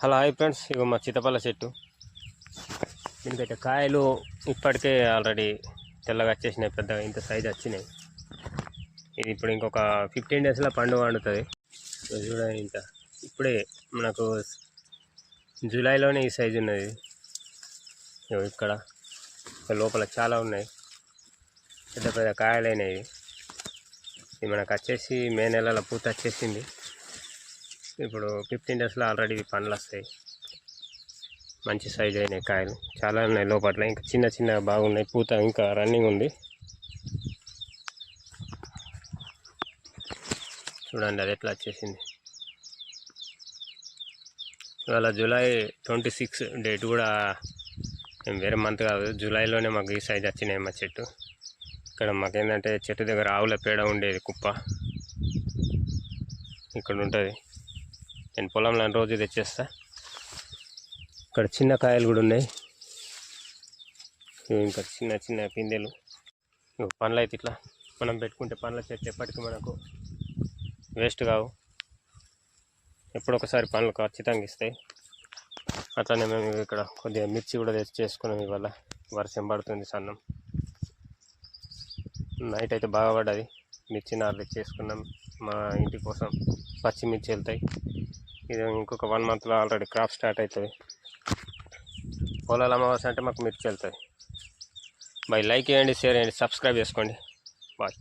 Hello hi friends. ఇగో మా చిత్తపల్ల చెట్టు. దీనికైతే కాయలు ఇప్పటికే ఆల్రెడీ తెల్లగా వచ్చేసినాయి పెద్దగా ఇంత సైజ్ వచ్చినాయి. ఇది ఇప్పుడు ఇంకొక ఫిఫ్టీన్ డేస్లో పండు వండుతుంది చూడండి ఇంత. ఇప్పుడే మనకు జూలైలోనే ఈ సైజు ఉన్నది. ఇగో ఇక్కడ. ఇక్కడ లోపల చాలా ఉన్నాయి. పెద్ద పెద్ద కాయలైనవి ఇది మనకు వచ్చేసి మే నెలలో పూత వచ్చేసింది. ఇప్పుడు ఫిఫ్టీన్ డేస్లో ఆల్రెడీ పండ్లు వస్తాయి మంచి సైజ్ అయినాయి కాయలు. చాలా ఉన్నాయి లోపల. ఇంకా చిన్న చిన్న బాగున్నాయి. పూత ఇంకా రన్నింగ్ ఉంది. చూడండి అది ఎట్లా వచ్చేసింది. ఇవాళ జూలై ట్వంటీ సిక్స్ డేట్ కూడా మేము వేరే మంత్ కాదు. జూలైలోనే మాకు ఈ సైజ్ వచ్చినాయి మా చెట్టు. ఇక్కడ మాకేంటంటే చెట్టు దగ్గర ఆవుల పేడ ఉండేది కుప్ప. ఇక్కడ ఉంటుంది నేను పొలంలో రోజు తెచ్చేస్తా? ఇక్కడ చిన్న కాయలు కూడా ఉన్నాయి. ఇంకా చిన్న చిన్న పిందెలు. ఇవి పండ్లు అయితే ఇట్లా మనం పెట్టుకుంటే పండ్ల చెట్టు ఎప్పటికీ మనకు వేస్ట్ కావు. ఎప్పుడొకసారి పండ్లు ఖచ్చితంగా ఇస్తాయి. అట్లనే మేము ఇక్కడ కొద్దిగా మిర్చి కూడా తెచ్చి చేసుకున్నాం ఇవాళ. వర్షం పడుతుంది సన్నం. నైట్ అయితే బాగా పడ్డది. మిర్చి నారు తెచ్చేసుకున్నాం. మా ఇంటి కోసం పచ్చిమిర్చి వెళ్తాయి. ఇది ఇంకొక వన్ మంత్లో ఆల్రెడీ క్రాప్ స్టార్ట్ అవుతుంది పొలాలు అమావాస్య అంటే మాకు మిర్చి వెళ్తుంది. బై లైక్ చేయండి షేర్ చేయండి సబ్స్క్రైబ్ చేసుకోండి. బాయ్.